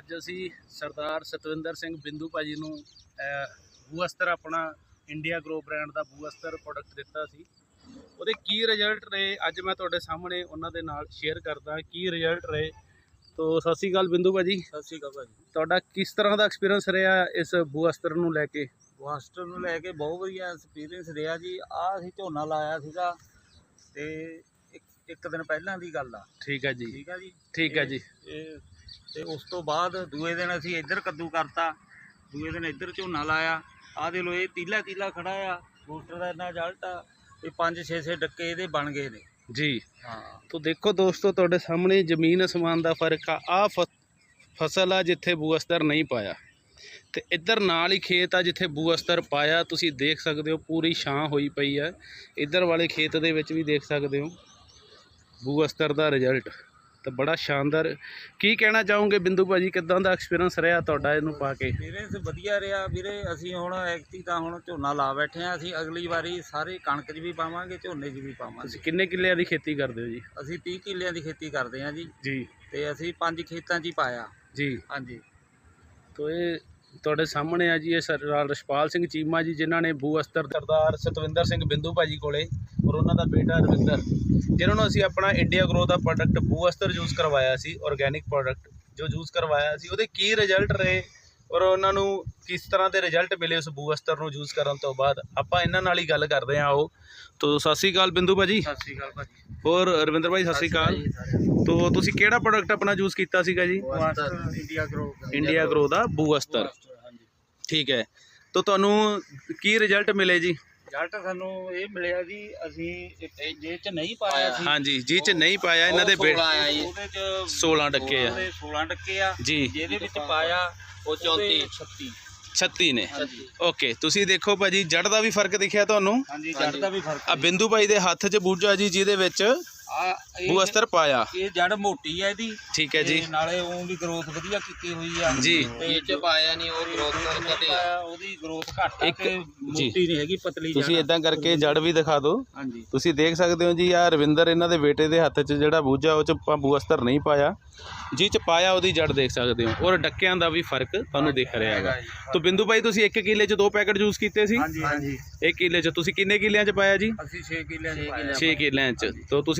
ਅਸੀਂ ਸਰਦਾਰ ਸਤਵਿੰਦਰ ਸਿੰਘ ਬਿੰਦੂ ਭਾਜੀ ਨੂੰ ਬੂਅਸਤਰ ਆਪਣਾ ਇੰਡੀਆ ਗਰੋ ਬ੍ਰਾਂਡ ਦਾ ਬੂਅਸਤਰ ਪ੍ਰੋਡਕਟ ਦਿੱਤਾ ਸੀ। ਉਹਦੇ ਕੀ ਰਿਜ਼ਲਟ ਰਹੇ ਅੱਜ ਮੈਂ ਤੁਹਾਡੇ ਸਾਹਮਣੇ ਉਹਨਾਂ ਦੇ ਨਾਲ ਸ਼ੇਅਰ ਕਰਦਾ ਕੀ ਰਿਜ਼ਲਟ ਰਹੇ। ਤੋ ਸਤਿ ਸ਼੍ਰੀ ਅਕਾਲ ਬਿੰਦੂ ਭਾਜੀ। ਸਤਿ ਸ਼੍ਰੀ ਅਕਾਲ ਭਾਜੀ। ਤੁਹਾਡਾ ਕਿਸ ਤਰ੍ਹਾਂ ਦਾ ਐਕਸਪੀਰੀਅੰਸ ਰਿਹਾ ਇਸ ਬੂਅਸਤਰ ਨੂੰ ਲੈ ਕੇ? ਵਾਸਟਰ ਨੂੰ ਲੈ ਕੇ ਬਹੁਤ ਵਧੀਆ ਐਕਸਪੀਰੀਅੰਸ ਰਿਹਾ ਜੀ। ਆ ਅਸੀਂ ਝੋਨਾ ਲਾਇਆ ਸੀਗਾ ਤੇ ਇੱਕ ਦਿਨ ਪਹਿਲਾਂ ਦੀ ਗੱਲ ਆ। ਠੀਕ ਹੈ ਜੀ। ਠੀਕ ਆ ਜੀ? ਠੀਕ ਹੈ ਜੀ। ਇਹ ਤੇ ਉਸ ਤੋਂ ਬਾਅਦ ਦੂਏ ਦਿਨ ਅਸੀਂ ਇੱਧਰ ਕੱਦੂ ਕਰਤਾ। ਦੂਏ ਦਿਨ ਇੱਧਰ ਝੋਨਾ ਲਾਇਆ। ਆਹ ਦੇ ਲੋ ਇਹ ਤੀਲਾ ਤੀਲਾ ਖੜਾ ਆ। ਬੂਸਟਰ ਦਾ ਇੰਨਾ ਰਿਜ਼ਲਟ ਆ ਤੇ 5 6 ਡੱਕੇ ਇਹਦੇ ਬਣ ਗਏ ਨੇ। ਜੀ। ਹਾਂ। ਤੋ ਦੇਖੋ ਦੋਸਤੋ ਤੁਹਾਡੇ ਸਾਹਮਣੇ ਜ਼ਮੀਨ ਅਸਮਾਨ ਦਾ ਫ਼ਰਕ ਆ। ਆ ਫਸਲ ਆ ਜਿੱਥੇ ਬੂਅਸਤਰ ਨਹੀਂ ਪਾਇਆ। ਤੇ ਇੱਧਰ ਨਾਲ ਹੀ ਖੇਤ ਆ ਜਿੱਥੇ ਬੂਅਸਤਰ ਪਾਇਆ। ਤੁਸੀਂ ਦੇਖ ਸਕਦੇ ਹੋ ਪੂਰੀ ਛਾਂ ਹੋਈ ਪਈ ਆ। ਇੱਧਰ ਵਾਲੇ ਖੇਤ ਦੇ ਵਿੱਚ ਵੀ ਦੇਖ ਸਕਦੇ ਹੋ। ਬੂਅਸਤਰ ਦਾ ਰਿਜ਼ਲਟ ਤਾਂ ਬੜਾ ਸ਼ਾਨਦਾਰ। ਕੀ ਕਹਿਣਾ ਚਾਹੋਗੇ ਬਿੰਦੂ ਭਾਜੀ? ਕਿਦਾਂ ਦਾ ਐਕਸਪੀਰੀਅੰਸ ਰਿਹਾ ਤੁਹਾਡਾ ਇਹਨੂੰ ਪਾ ਕੇ? ਵੀਰੇ ਵਧੀਆ ਰਿਹਾ। ਵੀਰੇ ਅਸੀਂ ਹੁਣ ਐਕਟੀ ਤਾਂ ਹੁਣ ਝੋਨਾ ਲਾ ਬੈਠੇ ਆ ਅਸੀਂ ਅਗਲੀ ਵਾਰੀ ਸਾਰੇ ਕਣਕ 'ਚ ਵੀ ਪਾਵਾਂਗੇ ਝੋਨੇ 'ਚ ਵੀ ਪਾਵਾਂਗੇ। ਤੁਸੀਂ ਕਿੰਨੇ ਕਿੱਲਿਆਂ ਦੀ ਖੇਤੀ ਕਰਦੇ ਹੋ ਜੀ? ਅਸੀਂ 30 ਕਿੱਲਿਆਂ ਦੀ ਖੇਤੀ ਕਰਦੇ ਆ ਜੀ। ਜੀ। ਤੇ ਅਸੀਂ ਪੰਜ ਖੇਤਾਂ 'ਚ ਹੀ ਪਾਇਆ। ਜੀ। ਹਾਂਜੀ। ਤੋ ਇਹ ਤੁਹਾਡੇ ਸਾਹਮਣੇ ਆ ਜੀ ਇਹ ਸਰਦਾਰ ਰਸ਼ਪਾਲ ਸਿੰਘ ਚੀਮਾ ਜੀ ਜਿਨ੍ਹਾਂ ਨੇ ਬੂ ਅਸਤਰ ਸਰਦਾਰ ਸਤਵਿੰਦਰ ਸਿੰਘ ਬਿੰਦੂ ਭਾਜੀ ਕੋਲੇ ਔਰ ਉਹਨਾਂ ਦਾ ਬੇਟਾ ਰਵਿੰਦਰ ਜਿਨ੍ਹਾਂ ਨੂੰ ਅਸੀਂ ਆਪਣਾ ਇੰਡੀਆ ਗਰੋ ਦਾ ਪ੍ਰੋਡਕਟ ਬੂ ਅਸਤਰ ਯੂਜ਼ ਕਰਵਾਇਆ ਸੀ ਆਰਗੇਨਿਕ ਪ੍ਰੋਡਕਟ ਜੋ ਯੂਜ਼ ਕਰਵਾਇਆ ਸੀ ਉਹਦੇ ਕੀ ਰਿਜ਼ਲਟ ਰਹੇ ਔਰ ਉਹਨਾਂ ਨੂੰ ਕਿਸ ਤਰ੍ਹਾਂ ਦੇ ਰਿਜ਼ਲਟ ਮਿਲੇ ਉਸ ਬੂ ਅਸਤਰ ਨੂੰ ਯੂਜ਼ ਕਰਨ ਤੋਂ ਬਾਅਦ? ਆਪਾਂ ਇਹਨਾਂ ਨਾਲ ਹੀ ਗੱਲ ਕਰਦੇ ਹਾਂ ਆਓ ਤੋ ਸਤਿ ਸ਼੍ਰੀ ਅਕਾਲ ਬਿੰਦੂ ਭਾਜੀ। ਸਤਿ ਸ਼੍ਰੀ ਅਕਾਲ ਭਾਜੀ। ਔਰ ਰਵਿੰਦਰ ਭਾਈ ਸਤਿ ਸ਼੍ਰੀ ਅਕਾਲ। ਤੋ ਤੁਸੀਂ ਕਿਹੜਾ ਪ੍ਰੋਡਕਟ ਆਪਣਾ ਯੂਜ਼ ਕੀਤਾ ਸੀਗਾ ਜੀ? ਇੰਡੀਆ ਗਰੋ ਇੰਡੀਆ ਗਰੋ ਦਾ ਬੂ ਅਸਤਰ ਹਾਂਜੀ। ਠੀਕ ਹੈ। ਤਾਂ ਤੁਹਾਨੂੰ ਕੀ ਰਿਜ਼ਲਟ ਮਿਲੇ ਜੀ? ਰਿਜ਼ਲਟ ਸਾਨੂੰ ਇਹ ਮਿਲਿਆ ਜੀ ਅਸੀਂ ਇਹ ਜੇ ਚ ਨਹੀਂ ਪਾਇਆ ਸੀ ਹਾਂਜੀ ਜੀ ਚ ਨਹੀਂ ਪਾਇਆ ਇਹਨਾਂ ਦੇ ਬੇ- ਉਹਦੇ ਚ 16 ਟੱਕੇ ਆ। ਉਹਦੇ 16 ਟੱਕੇ ਆ। ਜੀ। ਜਿਹਦੇ ਵਿੱਚ ਪਾਇਆ ਉਹ 34 36 36 ਨੇ। ਹਾਂਜੀ। ਓਕੇ ਤੁਸੀਂ ਦੇਖੋ ਭਾਜੀ ਜੜ ਦਾ ਵੀ ਫ਼ਰਕ ਦਿਖਿਆ ਤੁਹਾਨੂੰ? ਹਾਂਜੀ ਜੜ ਦਾ ਵੀ ਫ਼ਰਕ ਆ ਬਿੰਦੂ ਭਾਈ ਦੇ ਹੱਥ 'ਚ ਬੂਝਾ ਜੀ ਜਿਹਦੇ ਵਿੱਚ ਆ ਬੂ ਅਸਤਰ ਪਾਇਆ। ਇਹ ਜੜ ਮੋਟੀ ਹੈ ਇਹਦੀ। ਠੀਕ ਹੈ ਜੀ। ਤੇ ਨਾਲੇ ਉਹ ਵੀ ਗਰੋਥ ਵਧੀਆ ਕੀਤੀ ਹੋਈ ਆ। ਜੀ। ਤੇ ਚ ਪਾਇਆ ਨਹੀਂ ਉਹ ਗਰੋਥ ਘਟਿਆ ਉਹਦੀ ਗਰੋਥ ਘੱਟ ਆ ਇੱਕ- ਤੇ। ਮੋਟੀ ਨਹੀਂ ਹੈਗੀ ਪਤਲੀ ਜੜ ਤੁਸੀਂ ਆ। ਇਦਾਂ ਕਰਕੇ ਜੜ ਵੀ ਦਿਖਾ ਦਿਓ। ਹਾਂਜੀ। ਤੁਸੀਂ ਦੇਖ ਸਕਦੇ ਹੋ ਜੀ ਆ ਰਵਿੰਦਰ ਇਹਨਾਂ ਦੇ ਬੇਟੇ ਦੇ ਹੱਥ 'ਚ ਜਿਹੜਾ ਬੂਝਾ ਉਹ 'ਚ ਆਪਾਂ ਬੂ ਅਸਤਰ ਨਹੀਂ ਪਾਇਆ। ਜੀ 'ਚ ਪਾਇਆ ਉਹਦੀ ਜੜ ਦੇਖ ਸਕਦੇ ਹੋ। ਔਰ ਡੱਕਿਆਂ ਦਾ ਵੀ ਫ਼ਰਕ ਤੁਹਾਨੂੰ ਦਿਖ ਰਿਹਾ ਹੈਗਾ। ਜੀ। ਤਾਂ ਬਿੰਦੂ ਭਾਈ ਤੁਸੀਂ ਇੱਕ ਕਿੱਲੇ 'ਚ ਦੋ ਪੈਕਟ ਯੂਜ਼ ਕੀਤੇ ਸੀ? ਹਾਂਜੀ ਹਾਂਜੀ। ਇੱਕ ਕਿੱਲੇ 'ਚ। ਤੁਸੀਂ ਕਿੰਨੇ ਕਿੱਲਿਆਂ 'ਚ ਪਾਇਆ ਜੀ? ਅਸੀਂ 6 ਕਿੱਲਿਆਂ ਚ ਪਾਇਆ। 6 ਕਿੱਲਿਆਂ 'ਚ। ਤਾਂ ਤੁਸੀਂ